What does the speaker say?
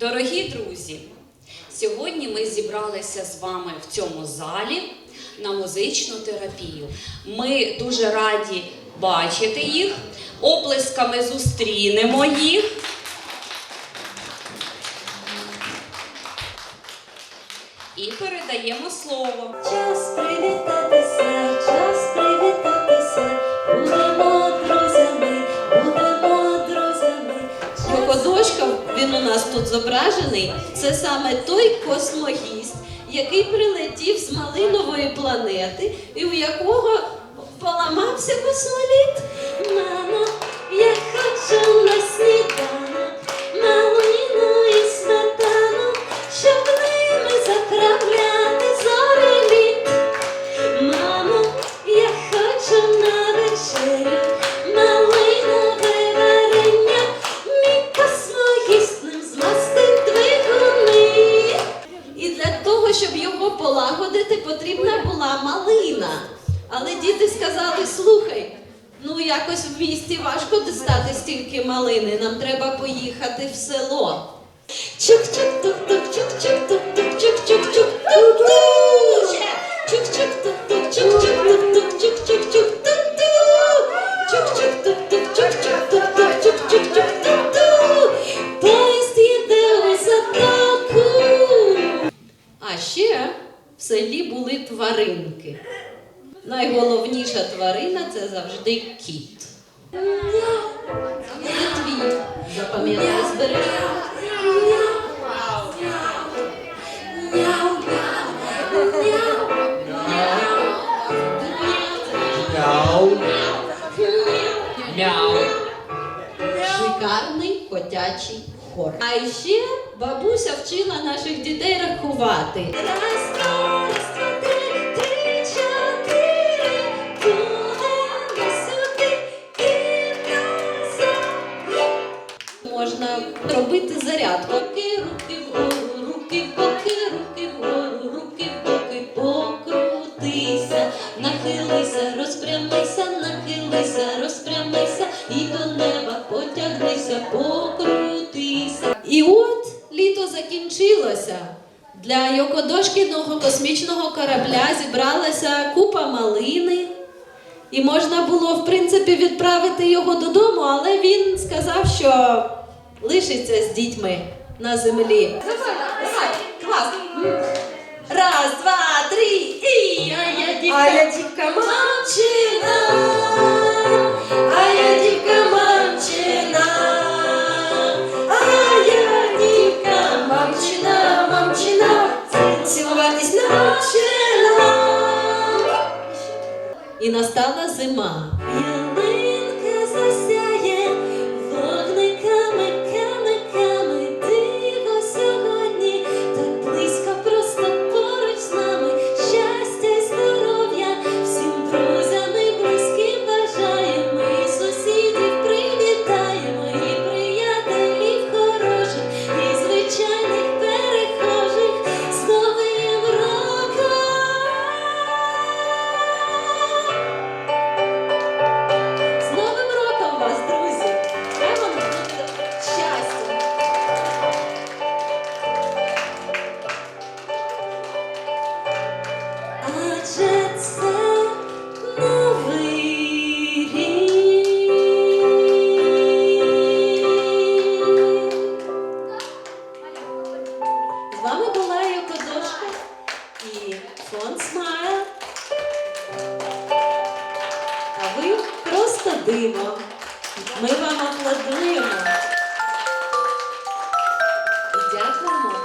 Дорогі друзі, сьогодні ми зібралися з вами в цьому залі на музичну терапію. Ми дуже раді бачити їх, оплесками зустрінемо їх. І передаємо слово. Час привітатися, зображений, це саме той космогіст, який прилетів з малинової планети і у якого поламався космоліт. Мамо, я хочу якось в місті важко дістати стільки малини, нам треба поїхати в село. Чук-чук-тук-тук, чук-чук-тук-тук, чук-чук-чук, тук-тук. Чук-чук-тук-тук, чук-чук-тук-тук, чук-чук-чук, тук-тук. Чук-чук-тук-тук, чук-чук-тук-тук, чук-чук-чук-тук-тук. Поїзд їде у затоку. А ще в селі були тваринки. Найголовніша тварина це завжди кіт. Це твій. Запам'ятай, збережи. Шикарний котячий хор. А ще бабуся вчила наших дітей рахувати. Раз, Можна робити зарядку. Руки, руки вгору, руки в боки, руки вгору, руки в боки, покрутися, нахилися, розпрямися, нахилися, розпрямися і до неба потягнися, покрутися. І от літо закінчилося. Для Йокодошкіного космічного корабля зібралася купа малини. І можна було, в принципі, відправити його додому, але він сказав, що лишиться з дітьми на землі. Давай, давай, клас. Раз, два, три, і а я дівка. А я дівка мамчина, а я дівка мамчина, а я дівка мамчина, мамчина, цілуватись навчила. І настала зима. аплодимо. Ми вам аплодуємо. Дякуємо.